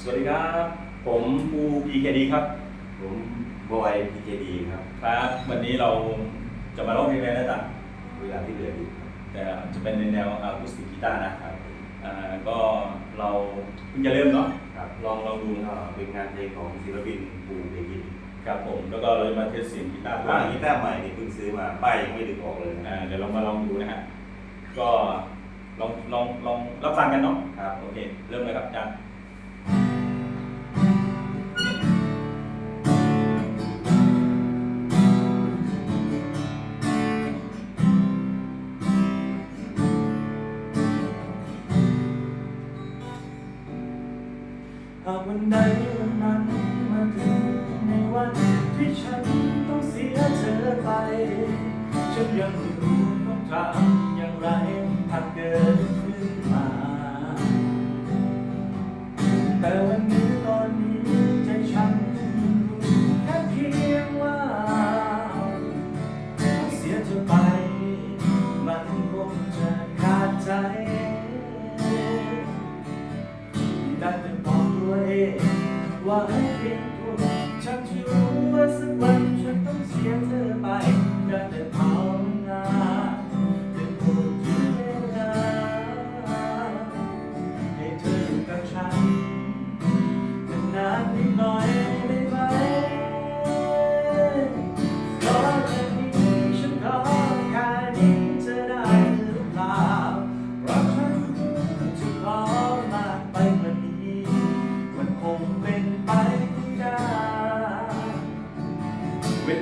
สวัสดีครับ ผมปู PKD ครับ ผมบอยพีเจดีครับ ครับ วันนี้เราจะมาร้องเพลงอะไรนะจ๊ะเวลาที่เหลืออยู่ครับแต่จะเป็นในแนวอะคูสติกกีตาร์นะครับอ่าก็เราเพิ่งจะเริ่มเนาะครับลองลองดูก็เป็นงานเพลงของศิลปินปูเพลงยินครับผม แล้วก็เราจะมาเทสเสียงกีตาร์ว่ากีตาร์ใหม่นี่เพิ่งซื้อมาป้ายยังไม่ดึงออกเลยนะอ่าเดี๋ยวเรามาลองดูนะฮะก็ลองลองลองรับฟังกันเนาะครับโอเค เริ่มเลยครับอาจารย์ หากวันใดวันนั้น ว่าให้เพียงคุณฉันที่รู้ว่าสักวันฉันต้องเสียเธอไปอยาวน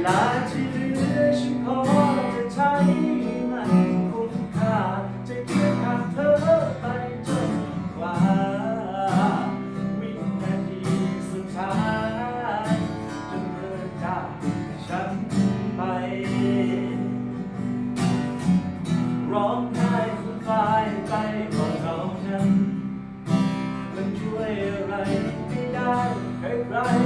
ลาที่เหลือฉันขอจะใช้มันคุ้มค่าจะเคียงข้างเธอไปจนกว่าวินาทีสุดท้ายจนเธอจากฉันไป ร้องไห้ฟูมฟายไปก็เท่านั้นมันช่วยอะไรไม่ได้ใครใคร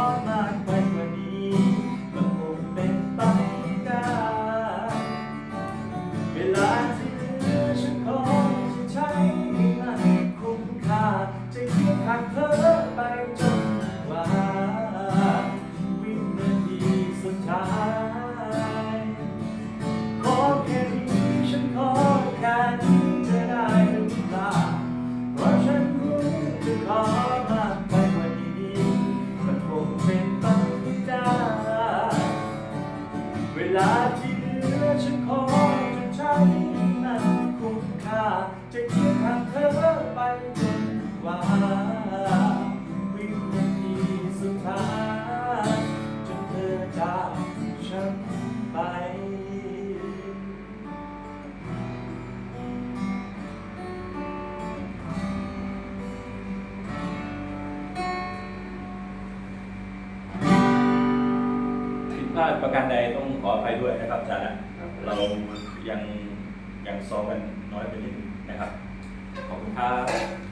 ลาที่เหลือฉันขอจะใช้มันคุ้มค่า จะเคียงข้างเธอไปจนกว่าวินาทีสุดท้ายจนเธอจากฉันไปาดประการใดต้องขออภัยด้วยนะครับอาจารย์นะครับเรายังยังซ้อมกันน้อยไปนิดนึงนะครับ ขอบคุณครับ